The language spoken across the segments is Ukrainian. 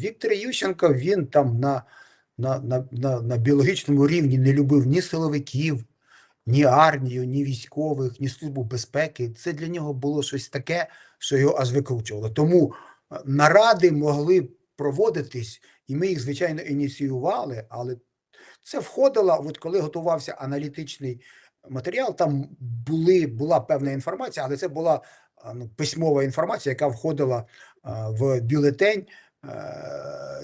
Віктор Ющенко він там на, на, на, на, на біологічному рівні не любив ні силовиків, ні армію, ні військових, ні службу безпеки. Це для нього було щось таке, що його аж викручувало. Тому е, наради могли проводитись, і ми їх, звичайно, ініціювали, але це входило, от коли готувався аналітичний матеріал, там були, була певна інформація, але це була ну, письмова інформація, яка входила а, в бюлетень, е,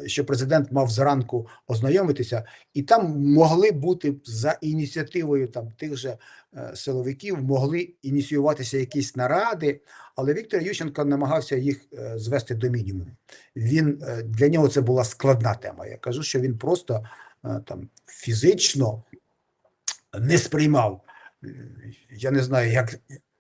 що президент мав зранку ознайомитися, і там могли бути за ініціативою там тих же е, силовиків, могли ініціюватися якісь наради, але Віктор Ющенко намагався їх е, звести до мінімуму. Він е, для нього це була складна тема. Я кажу, що він просто е, там фізично не сприймав. Е, Я не знаю, як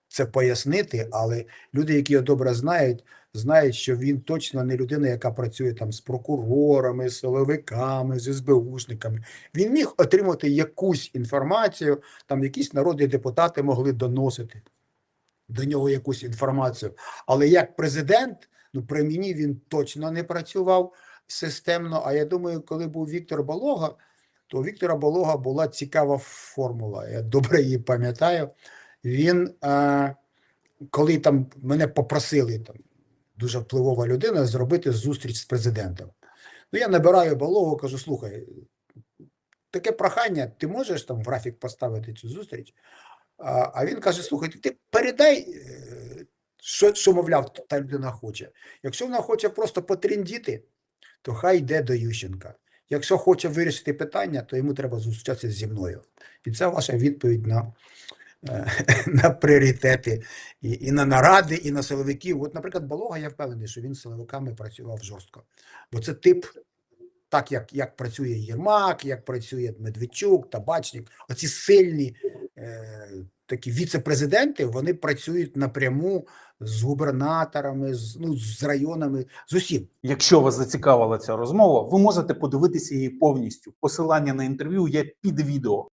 це пояснити, але люди, які його добре знають, знають, що він точно не людина, яка працює там з прокурорами, з силовиками, з СБУшниками. Він міг отримати якусь інформацію, там якісь народні депутати могли доносити до нього якусь інформацію. Але як президент, ну при мені він точно не працював системно. А я думаю, коли був Віктор Болога, то у Віктора Болога була цікава формула. Я добре її пам'ятаю. Він, е, коли там мене попросили, там дуже впливова людина, зробити зустріч з президентом. Ну, я набираю Бологу, кажу: слухай, таке прохання, ти можеш там в графік поставити цю зустріч? А, він каже: слухай, ти передай, е, що, що, мовляв, та людина хоче. Якщо вона хоче просто потріндіти, то хай йде до Ющенка. Якщо хоче вирішити питання, то йому треба зустрічатися зі мною. І це ваша відповідь на, на пріоритети і, і на наради, і на силовиків. От, наприклад, Болога, я впевнений, що він з силовиками працював жорстко. Бо це тип, так як, як працює Єрмак, як працює Медведчук, Табачник, оці сильні е, такі віце-президенти, вони працюють напряму з губернаторами, з, ну, з районами, з усім. Якщо вас зацікавила ця розмова, ви можете подивитися її повністю. Посилання на інтерв'ю є під відео.